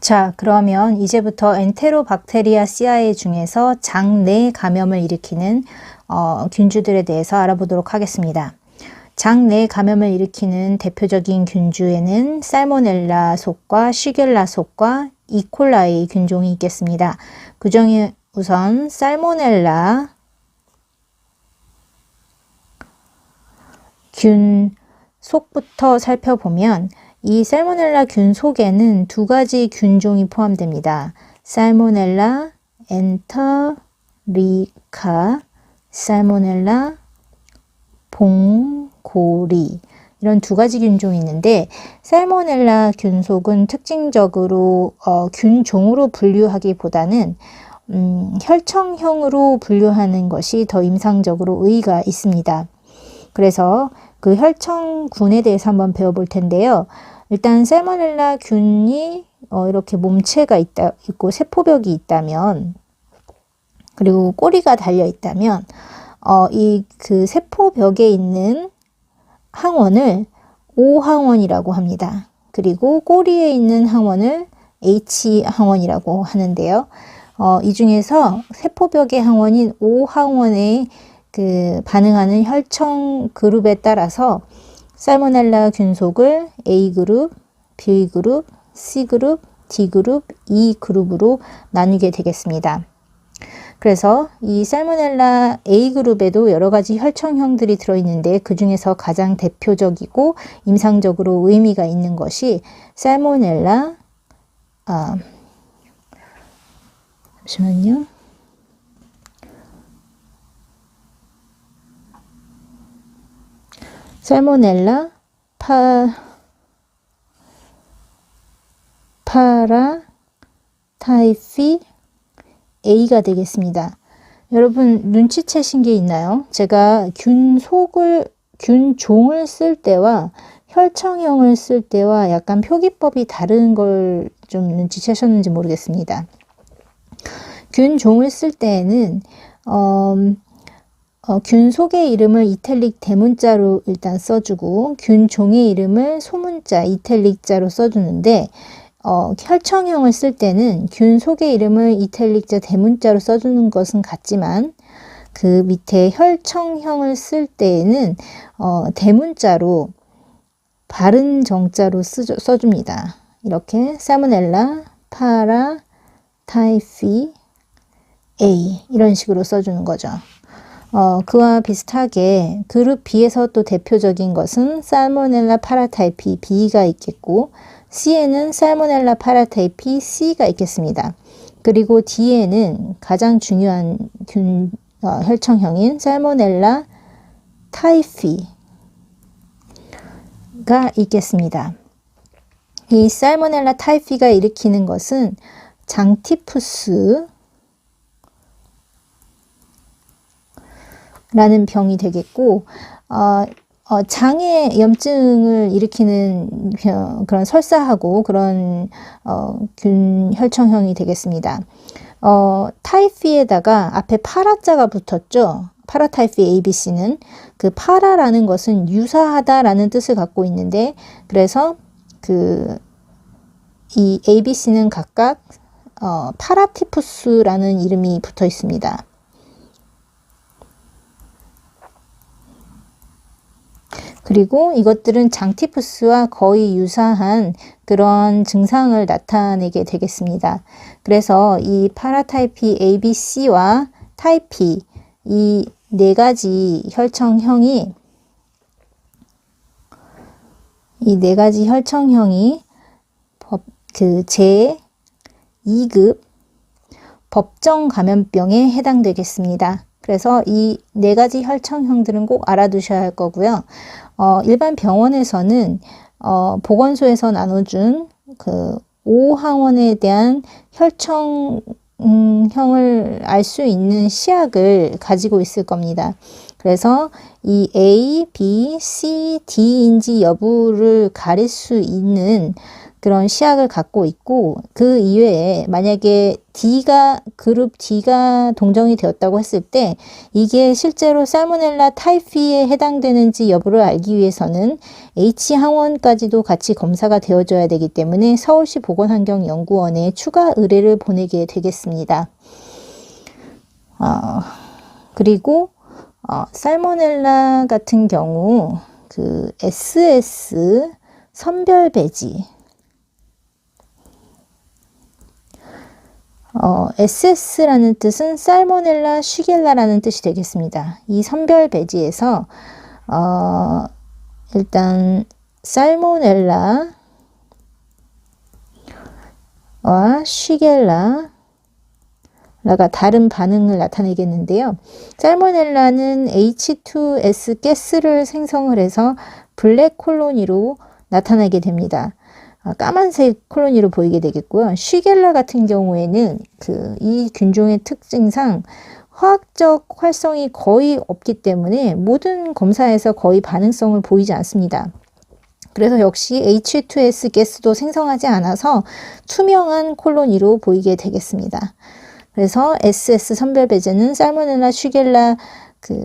자, 그러면 이제부터 엔테로박테리아시아에 중에서 장내 감염을 일으키는 어, 균주들에 대해서 알아보도록 하겠습니다. 장내 감염을 일으키는 대표적인 균주에는 살모넬라 속과 시겔라 속과 이콜라이 균종이 있겠습니다. 그 중에 우선 살모넬라 균 속부터 살펴보면 이 살모넬라 균 속에는 두 가지 균종이 포함됩니다. 살모넬라 엔터리카, 살모넬라 봉고리 이런 두 가지 균종이 있는데 살모넬라 균속은 특징적으로 어, 균종으로 분류하기보다는 음, 혈청형으로 분류하는 것이 더 임상적으로 의의가 있습니다. 그래서 그 혈청군에 대해서 한번 배워볼 텐데요. 일단 살모넬라 균이 어, 이렇게 몸체가 있다 있고 세포벽이 있다면 그리고 꼬리가 달려 있다면 어, 이 그 세포벽에 있는 항원을 O 항원이라고 합니다. 그리고 꼬리에 있는 항원을 H 항원이라고 하는데요. 어, 이 중에서 세포벽의 항원인 O 항원에 그 반응하는 혈청 그룹에 따라서 살모넬라 균속을 A 그룹, B 그룹, C 그룹, D 그룹, E 그룹으로 나누게 되겠습니다. 그래서 이 살모넬라 A 그룹에도 여러 가지 혈청형들이 들어있는데 그 중에서 가장 대표적이고 임상적으로 의미가 있는 것이 살모넬라 아 잠시만요. 살모넬라 파 파라 타이피 A가 되겠습니다. 여러분 눈치채신 게 있나요? 제가 균 속을 균 종을 쓸 때와 혈청형을 쓸 때와 약간 표기법이 다른 걸 좀 눈치채셨는지 모르겠습니다. 균 종을 쓸 때에는 어, 어, 균 속의 이름을 이탈릭 대문자로 일단 써주고 균 종의 이름을 소문자 이탈릭자로 써주는데 어, 혈청형을 쓸 때는 균 속의 이름을 이탈릭자 대문자로 써주는 것은 같지만 그 밑에 혈청형을 쓸 때에는 어, 대문자로 바른 정자로 쓰, 써줍니다. 이렇게 사무넬라, 파라, 타이피, A 이런 식으로 써주는 거죠. 어, 그와 비슷하게 그룹 B에서 또 대표적인 것은 살모넬라 파라타이피 B가 있겠고 C에는 살모넬라 파라타이피 C가 있겠습니다. 그리고 D에는 가장 중요한 균, 어, 혈청형인 살모넬라 타이피가 있겠습니다. 이 살모넬라 타이피가 일으키는 것은 장티푸스 라는 병이 되겠고 어, 어, 장에 염증을 일으키는 병, 그런 설사하고 그런 어, 균 혈청형이 되겠습니다. 어, 타이피에다가 앞에 파라자가 붙었죠. 파라타이피 ABC는 그 파라라는 것은 유사하다라는 뜻을 갖고 있는데 그래서 그 이 ABC는 각각 어, 파라티푸스라는 이름이 붙어 있습니다. 그리고 이것들은 장티푸스와 거의 유사한 그런 증상을 나타내게 되겠습니다. 그래서 이 파라타이피 ABC와 타이피 이 네 가지 혈청형이 이 네 가지 혈청형이 법, 그 제 2급 법정 감염병에 해당되겠습니다. 그래서 이 네 가지 혈청형들은 꼭 알아두셔야 할 거고요. 어, 일반 병원에서는 어, 보건소에서 나눠준 그 오항원에 대한 혈청 음, 형을 알 수 있는 시약을 가지고 있을 겁니다. 그래서 이 A, B, C, D인지 여부를 가릴 수 있는 그런 시약을 갖고 있고 그 이외에 만약에 D가 그룹 D가 동정이 되었다고 했을 때 이게 실제로 살모넬라 타이피에 해당되는지 여부를 알기 위해서는 H 항원까지도 같이 검사가 되어줘야 되기 때문에 서울시 보건환경연구원에 추가 의뢰를 보내게 되겠습니다. 어, 그리고 어, 살모넬라 같은 경우 그 SS 선별 배지 어, SS라는 뜻은 살모넬라 쉬겔라라는 뜻이 되겠습니다. 이 선별 배지에서 어, 일단 살모넬라와 쉬겔라 라가 다른 반응을 나타내겠는데요. 살모넬라는 H2S 가스를 생성을 해서 블랙 콜로니로 나타나게 됩니다. 아, 까만색 콜로니로 보이게 되겠고요. 쉬겔라 같은 경우에는 그 이 균종의 특징상 화학적 활성이 거의 없기 때문에 모든 검사에서 거의 반응성을 보이지 않습니다. 그래서 역시 H2S 가스도 생성하지 않아서 투명한 콜로니로 보이게 되겠습니다. 그래서 SS 선별 배제는 살모넬라 쉬겔라 그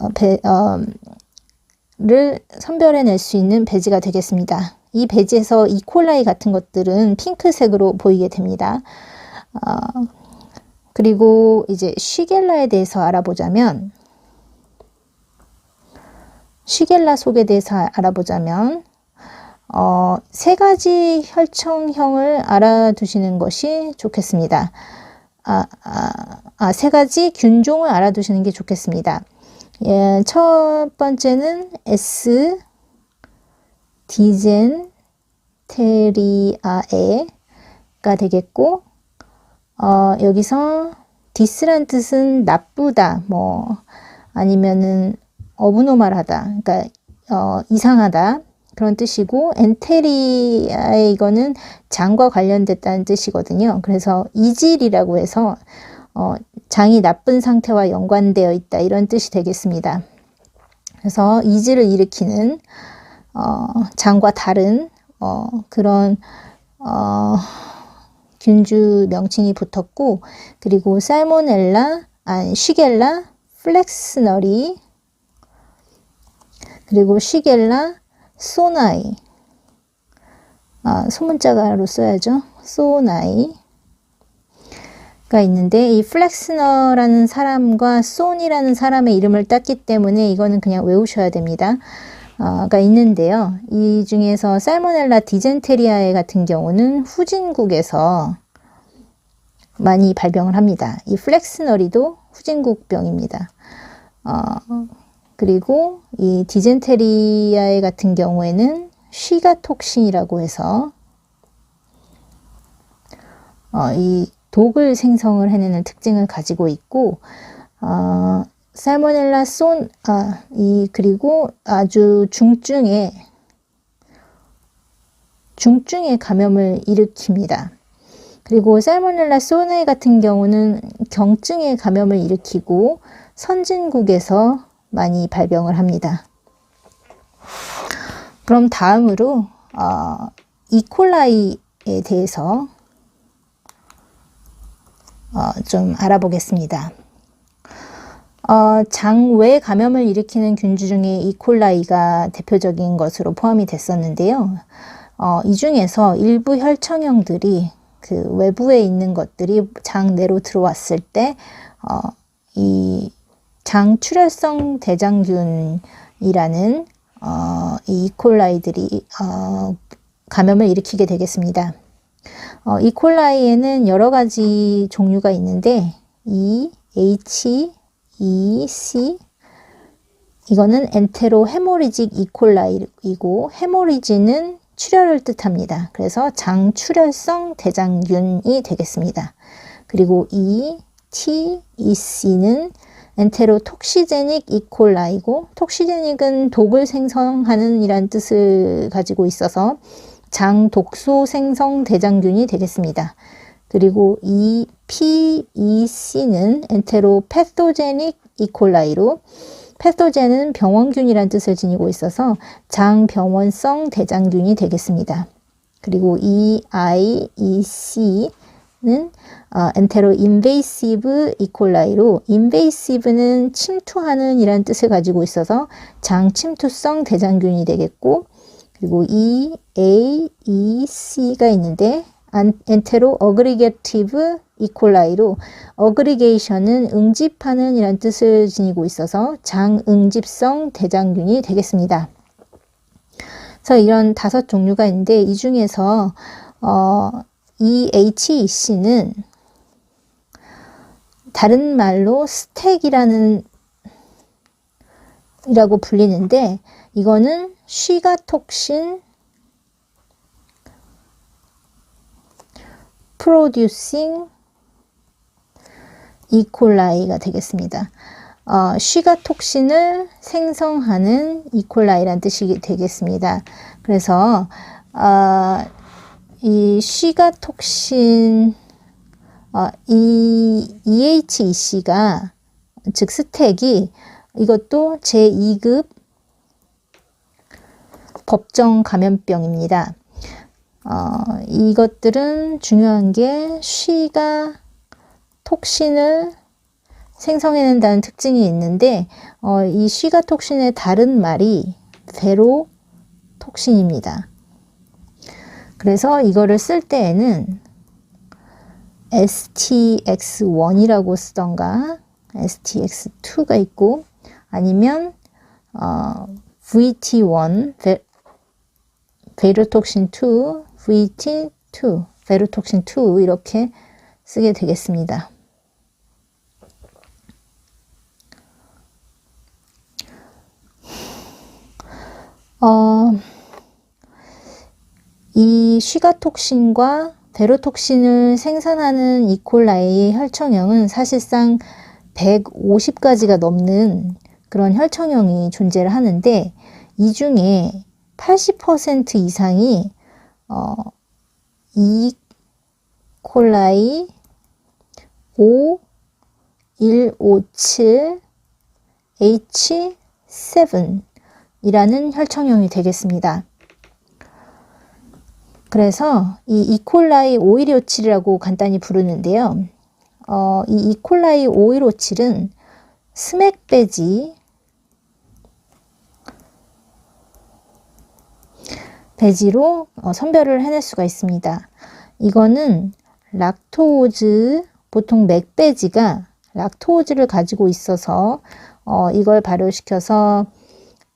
어, 배, 어, 를 선별해낼 수 있는 배지가 되겠습니다. 이 배지에서 이콜라이 같은 것들은 핑크색으로 보이게 됩니다. 어, 그리고 이제 쉬겔라에 대해서 알아보자면 쉬겔라 속에 대해서 알아보자면 어, 세 가지 혈청형을 알아두시는 것이 좋겠습니다. 아, 아, 아, 세 가지 균종을 알아두시는 게 좋겠습니다. 예, 첫 번째는 S 디젠테리아에가 되겠고 어, 여기서 디스란 뜻은 나쁘다 뭐 아니면은 어브노말하다 그러니까 어, 이상하다 그런 뜻이고 엔테리아의 이거는 장과 관련됐다는 뜻이거든요. 그래서 이질이라고 해서 어, 장이 나쁜 상태와 연관되어 있다 이런 뜻이 되겠습니다. 그래서 이질을 일으키는 어, 장과 다른 어, 그런 어, 균주 명칭이 붙었고 그리고 살모넬라, 아니 쉬겔라, 플렉스너리 그리고 쉬겔라, 소나이 아, 소문자가로 써야죠. 소나이 가 있는데 이 플렉스너라는 사람과 손이라는 사람의 이름을 땄기 때문에 이거는 그냥 외우셔야 됩니다. 어, 가 있는데요. 이 중에서 살모넬라 디젠테리아에 같은 경우는 후진국에서 많이 발병을 합니다. 이 플렉스너리도 후진국 병입니다. 어, 그리고 이 디젠테리아에 같은 경우에는 쉬가톡신이라고 해서 어, 이 독을 생성을 해내는 특징을 가지고 있고 어, 살모넬라 쏜, 아, 이 그리고 아주 중증의 중증의 감염을 일으킵니다. 그리고 살모넬라 소네 같은 경우는 경증의 감염을 일으키고 선진국에서 많이 발병을 합니다. 그럼 다음으로 어, 이콜라이에 대해서 어, 좀 알아보겠습니다. 어, 장외 감염을 일으키는 균주 중에 이콜라이가 대표적인 것으로 포함이 됐었는데요. 어, 이 중에서 일부 혈청형들이 그 외부에 있는 것들이 장 내로 들어왔을 때, 어, 이 장 출혈성 대장균이라는 어, 이 이콜라이들이 어, 감염을 일으키게 되겠습니다. 어, 이콜라이에는 여러 가지 종류가 있는데 E, H, E, C 이거는 엔테로 헤모리직 이콜라이이고 헤모리지는 출혈을 뜻합니다. 그래서 장출혈성 대장균이 되겠습니다. 그리고 E, T, E, C는 엔테로 톡시제닉 이콜라이고 톡시제닉은 독을 생성하는 이란 뜻을 가지고 있어서 장 독소 생성 대장균이 되겠습니다. 그리고 이 PEC는 엔테로 패토제닉 이콜라이로 패토젠은 병원균이란 뜻을 지니고 있어서 장병원성 대장균이 되겠습니다. 그리고 EI, EC는 어, 엔테로 인베이시브 이콜라이로 인베이시브는 침투하는 이란 뜻을 가지고 있어서 장 침투성 대장균이 되겠고 그리고 E, A, E, C가 있는데 안- 엔테로 어그리게티브 이콜라이로 어그리게이션은 응집하는 이란 뜻을 지니고 있어서 장응집성 대장균이 되겠습니다. 그래서 이런 다섯 종류가 있는데 이 중에서 어, EHEC는 다른 말로 스택이라는 이라고 불리는데 이거는 쉬가톡신 프로듀싱 이콜라이가 되겠습니다. 어, 쉬가 톡신을 생성하는 이콜라이란 뜻이 되겠습니다. 그래서 어, 이 쉬가 톡신 어, 이 EHEC가 즉 스택이 이것도 제2급 법정 감염병입니다. 어, 이것들은 중요한 게 쉬가 톡신을 생성해낸다는 특징이 있는데 어, 이 쉬가 톡신의 다른 말이 베로 톡신입니다. 그래서 이거를 쓸 때에는 STX1이라고 쓰던가 STX2가 있고 아니면 어, VT1 베, 베르톡신 2, VT2, 베르톡신 2 이렇게 쓰게 되겠습니다. 어, 이 쉬가톡신과 베로톡신을 생산하는 이콜라이의 혈청형은 사실상 150가지가 넘는 그런 혈청형이 존재를 하는데 이 중에 80% 이상이 어, 이 콜라이 5, 157, H7 이라는 혈청형이 되겠습니다. 그래서 이 이콜라이 5157이라고 간단히 부르는데요. 어, 이 이콜라이 5157은 스맥 배지 배지로 어, 선별을 해낼 수가 있습니다. 이거는 락토오즈 보통 맥배지가 락토오즈를 가지고 있어서 어, 이걸 발효시켜서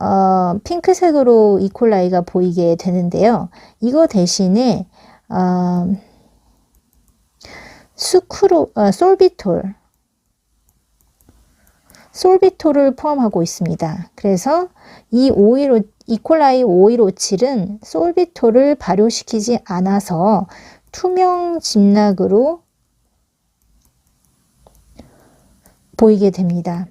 어, 핑크색으로 이콜라이가 보이게 되는데요. 이거 대신에 어, 수크로 어, 솔비톨 솔비톨을 포함하고 있습니다. 그래서 이515 이콜라이 5157은 솔비톨을 발효시키지 않아서 투명 진락으로 보이게 됩니다.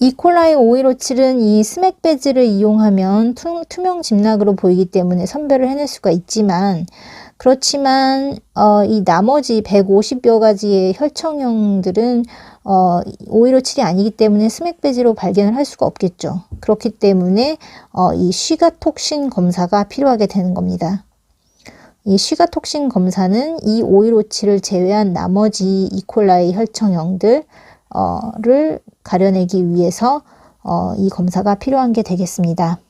이콜라이 5157은 이 스맥 배지를 이용하면 투, 투명 집락으로 보이기 때문에 선별을 해낼 수가 있지만 그렇지만 어, 이 나머지 150여 가지의 혈청형들은 어, 5157이 아니기 때문에 스맥 배지로 발견을 할 수가 없겠죠. 그렇기 때문에 어, 이 쉬가톡신 검사가 필요하게 되는 겁니다. 이 쉬가톡신 검사는 이 5157을 제외한 나머지 이콜라이 혈청형들 를 가려내기 위해서 어, 이 검사가 필요한 게 되겠습니다.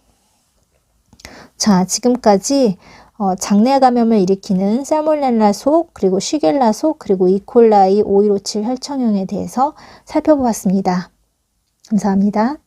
자, 지금까지 어, 장내 감염을 일으키는 살몰렐라 속, 그리고 쉬겔라 속, 그리고 이콜라이 5157 혈청형에 대해서 살펴보았습니다. 감사합니다.